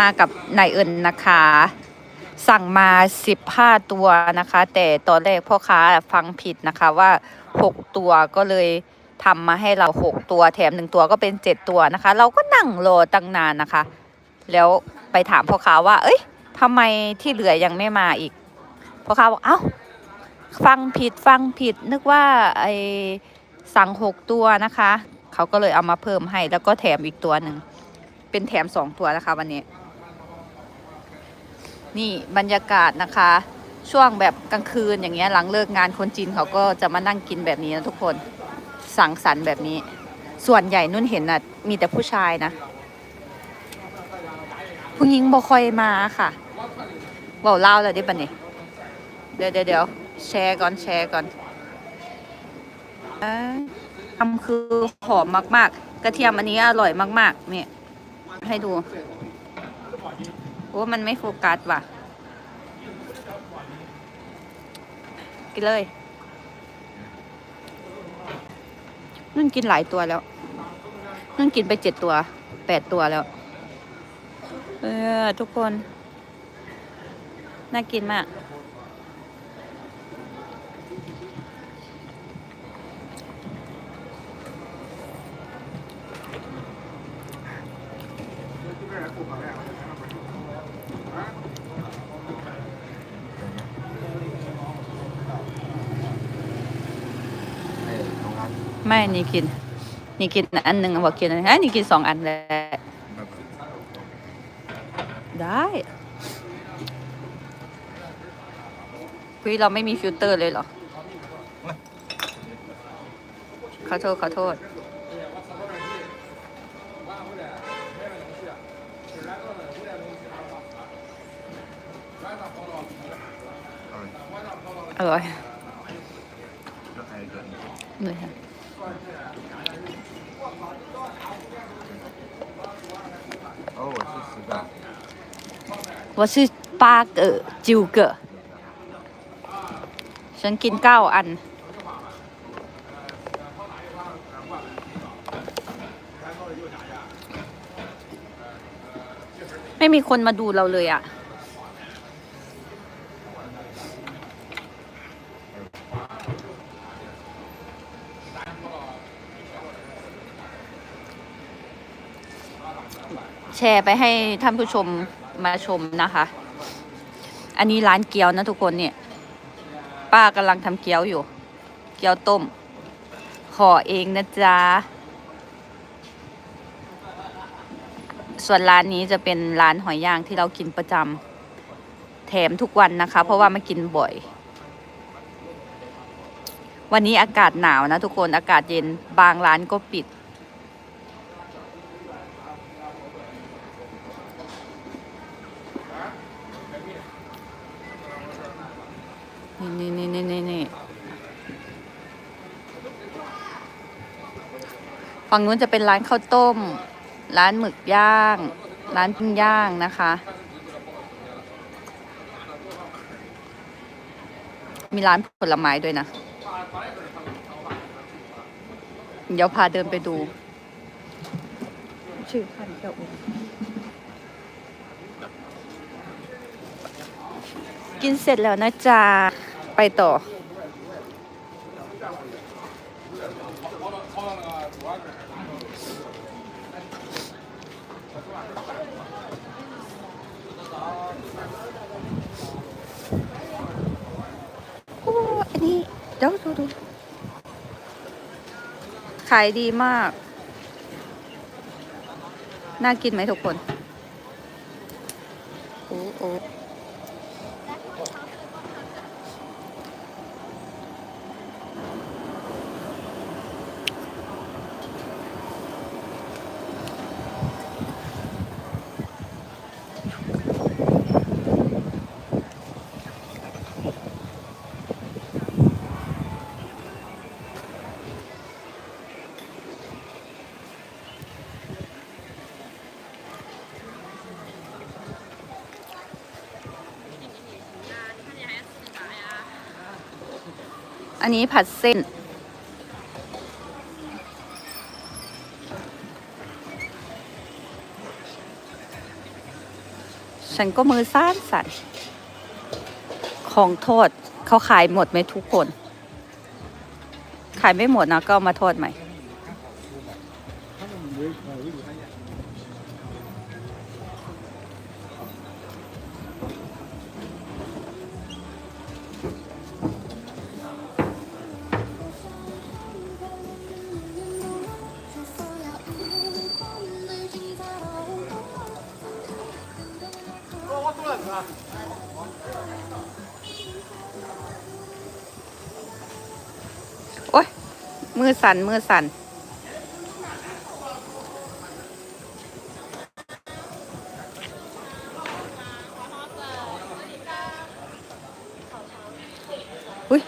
มากับนายเอิญนะคะ สั่งมา15ตัวนะคะ แต่ตอนแรกพ่อค้าฟังผิดนะคะว่า6ตัวก็เลยทำมาให้เรา6ตัวแถม1ตัวก็เป็น7ตัวนะคะ เราก็นั่งรอตั้งนานนะคะ แล้วไปถามพ่อค้าว่า เอ้ยทำไมที่เหลือยังไม่มาอีกพ่อค้าบอกเอ้าฟังผิดฟังผิดนึกว่าไอสั่ง6ตัวนะคะ เขาก็เลยเอามาเพิ่มให้แล้วก็แถมอีกตัวหนึ่ง เป็นแถม2ตัวนะคะวันนี้ นี่บรรยากาศนะคะ ช่วงแบบกลางคืนอย่างเงี้ยหลังเลิกงานคนจีนเขาก็จะมานั่งกินแบบนี้นะทุกคนสังสรรค์แบบนี้ ส่วนใหญ่นุ่นเห็นน่ะมีแต่ผู้ชายนะผู้หญิงบ่ค่อยมาค่ะเบาเล่าวเลยได้ปะเนี่ยเดี๋ยวเดี๋ยวแชร์ก่อนแชร์ก่อนอ้ยทำคือหอมมาก ๆ กระเทียมอันนี้อร่อยมาก ๆ เนี่ย ให้ดู โอ้มันไม่โฟกัสว่ะ กินเลย นุ่นกินหลายตัวแล้ว นุ่นกินไปเจ็ดตัว แปดตัวแล้ว เออ ทุกคน น่ากินมาก ให้ตรงนั้น ไม่นี่กิน นี่กินอันหนึ่งบอกกินอันนี้นี่กินสองอันเลยได้คุยเราไม่มีฟิลเตอร์เลยเหรอ ขอโทษ ขอโทษ อร่อยอร่อยก็ไอ้เกินเลยค่ะ โอ้是十个我是八个九个ฉันกินเก้าอัน ไม่มีคนมาดูเราเลยอะ่ แชร์ไปให้ท่านผู้ชมมาชมนะคะ อันนี้ร้านเกี๊ยวนะทุกคนเนี่ย ป้ากำลังทำเกี๊ยวอยู่ เกี๊ยวต้ม ขอเองนะจ๊ะ ส่วนร้านนี้จะเป็นร้านหอยย่างที่เรากินประจำแถมทุกวันนะคะ เพราะว่ามากินบ่อย วันนี้อากาศหนาวนะทุกคนอากาศเย็นบางร้านก็ปิด นี่นี่นี่นี่นี่นี่ฝั่งนู้นจะเป็นร้านข้าวต้ม ร้านหมึกย่าง ร้านปิ้งย่างนะคะ มีร้านผลไม้ด้วยนะ เดี๋ยวพาเดินไปดู ชื่อพันเจ้าเองกินเสร็จแล้วนะจ๊ะ ไปต่อ โอ้อันนี้เดี๋ยวดูดูขายดีมาก น่ากินไหมทุกคน โอ้โอ้ นนี้ผัดเส้น ฉันก็มือสั้นสั่นของโทอดเขาขายหมดไหมทุกคน ขายไม่หมดนะก็เอามาทอดใหม่ โอ้ย มือสั่น มือสั่นอุ้ย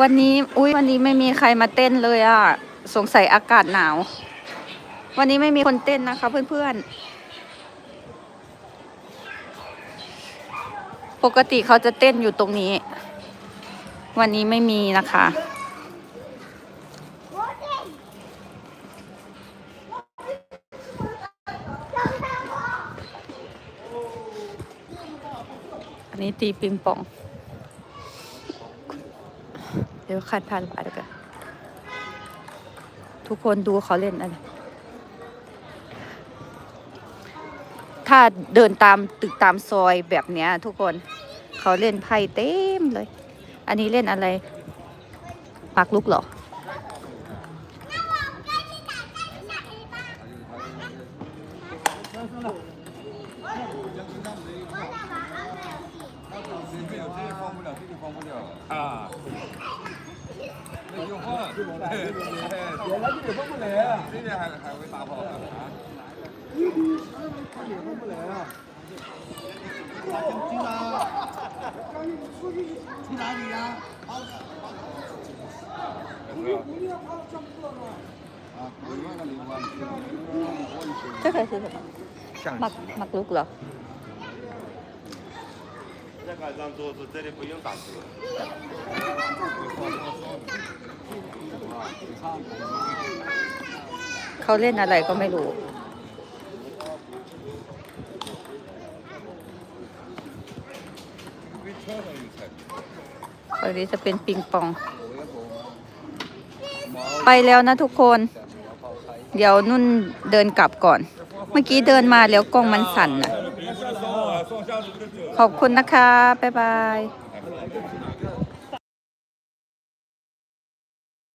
วันนี้อุ้ยวันนี้ไม่มีใครมาเต้นเลยอะ สงสัยอากาศหนาว วันนี้ไม่มีคนเต้นนะคะเพื่อนๆ ปกติเขาจะเต้นอยู่ตรงนี้ วันนี้ไม่มีนะคะ อันนี้ตีปิงปอง เดี๋ยวคัดผ่านไปแล้วกันทุกคนดูเขาเล่นอะไร ถ้าเดินตามตึกตามซอยแบบเนี้ย ทุกคนเขาเล่นไพ่เต็มเลย อันนี้เล่นอะไรปักลุกเหรอ 啊，那用后，原来这里封不来啊，今年还还会打炮啊？ 这里封不来啊。经常去哪里呀？啊，我那个零万，这个是什么？象马马鲁鲁。再改张桌子，这里不用打车。 เขาเล่นอะไรก็ไม่รู้ อันนี้จะเป็นปิงปอง ไปแล้วนะทุกคน เดี๋ยวนุ่นเดินกลับก่อน เมื่อกี้เดินมาแล้วกล้องมันสั่นน่ะขอบคุณนะคะ บ๊ายบาย